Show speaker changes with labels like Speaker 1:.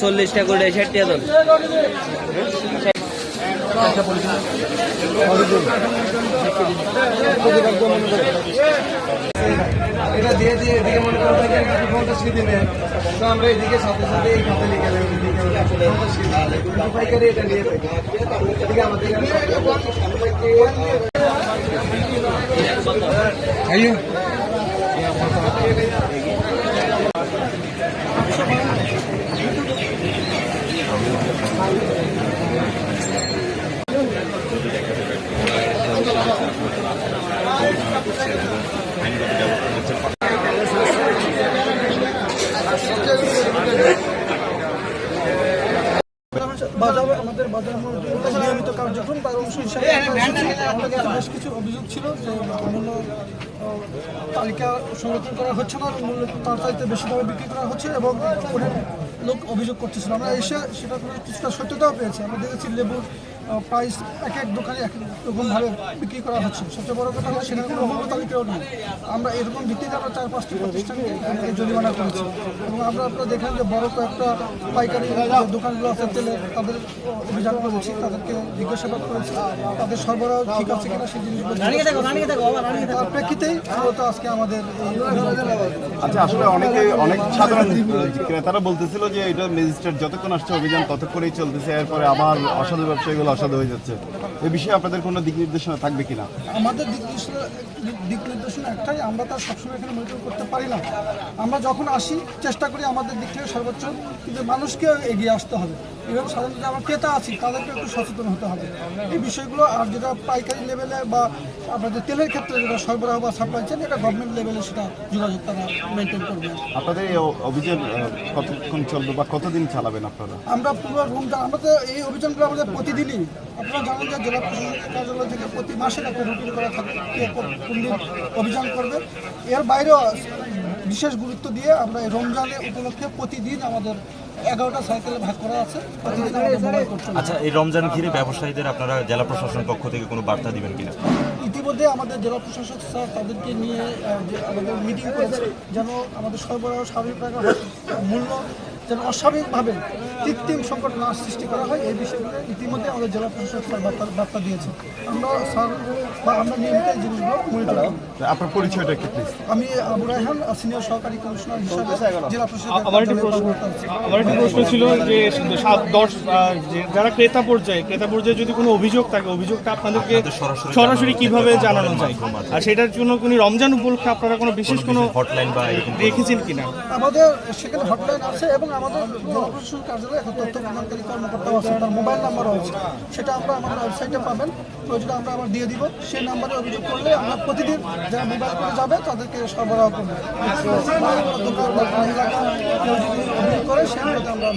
Speaker 1: চল্লিশটা করে ষাট টাকা দাম
Speaker 2: এটা দিয়ে দিয়ে এদিকে মনে করো কিছু পঞ্চাশ কেজি নেয় তো আমরা এদিকে সাথে সাথে এই খাতে লিখে দেবো, এদিকে পাইকারি এটা নিয়ে থাকি। এদিকে আমাদের
Speaker 3: বাজারে আমাদের বাজার নিয়মিত কার্যক্রম তার অংশ হিসাবে বেশ কিছু অভিযোগ ছিল যে অন্যান্য তালিকা সংরক্ষণ করা হচ্ছে না মূল্য তার চাইতে বেশি দামে বিক্রি করা হচ্ছে এবং লোক অভিযোগ করতেছিল। আমরা এসে সেটা কিছুটা সত্যতাও পেয়েছি। আমরা দেখেছি লেবুর প্রাইস এক এক দোকানে এক রকমভাবে বিক্রি করা হচ্ছে। সবচেয়ে বড় কথা হলো সেখানে কোনো মূল্য তালিকাও নেই। আমরা এরকম ভিত্তিতে আমরা চার পাঁচটি প্রতিষ্ঠানকে জরিমানা করেছি। এবং আমরা আপনারা দেখেন যে বড় কয়েকটা পাইকারি দোকানগুলো আছে তেলের তাদের অভিযান করেছি তাদেরকে জিজ্ঞাসাবাদ করেছি তাদের সরবরাহ ঠিক আছে কিনা সেই জিনিসগুলো তার প্রেক্ষিতেই মূলত আজকে আমাদের
Speaker 4: আচ্ছা আসলে অনেকে অনেক সাধারণ ক্রেতারা বলতেছিল যে এটা ম্যাজিস্ট্রেট যতক্ষণ আসছে অভিযান ততক্ষণই চলতেছে এরপরে আবার অসাধু ব্যবসায়ীগুলো অসাধু হয়ে যাচ্ছে। এই বিষয়ে আপনাদের কোনো দিক নির্দেশনা থাকবে কিনা?
Speaker 3: আমাদের দিক নির্দেশনা দিক নির্দেশনা একটাই আমরা তার সবসময় এখানে মনিটর করতে পারি না। আমরা যখন আসি চেষ্টা করি আমাদের দিক থেকে সর্বোচ্চ কিন্তু মানুষকে এগিয়ে আসতে হবে। এবং সাধারণত যারা ক্রেতা আছি তাদেরকে একটু সচেতন হতে হবে। এই বিষয়গুলো আর যেটা পাইকারি লেভেলে বা আমাদের তেলের ক্ষেত্রে যেটা সরবরাহ বা সাপ্লাই চেন এটা গভর্নমেন্ট লেভেলে সেটা যোগাযোগ তারা মেনটেন করবে।
Speaker 4: আপনাদের এই অভিযান কতক্ষণ চলবে বা কতদিন চালাবেন আপনারা?
Speaker 3: আমরা পুরো রমজান আমাদের এই অভিযানগুলো আমাদের প্রতিদিনই। আপনারা জানেন যে জেলা প্রশাসনিক কার্যালয় থেকে প্রতি মাসে একটা রুটিন করা থাকে কোন দিন অভিযান করবে। এর বাইরেও বিশেষ গুরুত্ব দিয়ে আমরা এই রমজানের উপলক্ষে প্রতিদিন আমাদের এগারোটা সাইকেলে ভাগ করা আছে।
Speaker 5: আচ্ছা এই রমজান ঘিরে ব্যবসায়ীদের আপনারা জেলা প্রশাসন পক্ষ থেকে কোনো বার্তা দিবেন কিনা?
Speaker 3: ইতিমধ্যে আমাদের জেলা প্রশাসক স্যার তাদেরকে নিয়ে আমাদের মিটিং করেছে যেন আমাদের সরবরাহ স্বাভাবিক মূল্য যেন অস্বাভাবিকভাবে কৃত্রিম সংকট না সৃষ্টি করা হয় এই বিষয়গুলো ইতিমধ্যে আমাদের জেলা প্রশাসক স্যার বার্তা বার্তা দিয়েছে আমরা স্যার বা আমরা নিয়মিত এই জিনিসগুলো মনিটর
Speaker 4: আপনার পরিচয়টা একটু প্লিজ
Speaker 3: আমি আবু রায়হান সিনিয়র সহকারী কমিশনার হিসাবে জেলা প্রশাসক
Speaker 6: আমার একটি প্রশ্ন আমার একটি প্রশ্ন ছিল যে সাত দশ যারা ক্রেতা পর্যায়ে ক্রেতা পর্যায়ে যদি কোনো অভিযোগ থাকে অভিযোগটা আপনাদেরকে
Speaker 5: সরাসরি
Speaker 6: সরাসরি কীভাবে জানানো যায়? আর সেটার জন্য কোনো রমজান উপলক্ষে আপনারা কোনো বিশেষ কোনো
Speaker 5: হটলাইন বা
Speaker 6: রেখেছেন কিনা?
Speaker 3: আমাদের সেখানে হটলাইন আছে এবং আমাদের জেলা প্রশাসন কার্যালয়ে একটা তথ্য প্রদানকারী মোবাইল নাম্বারও আছে। সেটা আমরা আমাদের ওয়েবসাইটে পাবেন, প্রয়োজনে আমরা আবার দিয়ে দিব। সেই নাম্বারে অভিযোগ করলে আমরা প্রতিদিন যারা মোবাইল যাবে, তাদেরকে সরবরাহ করব। করে সেগুলোকে আমরা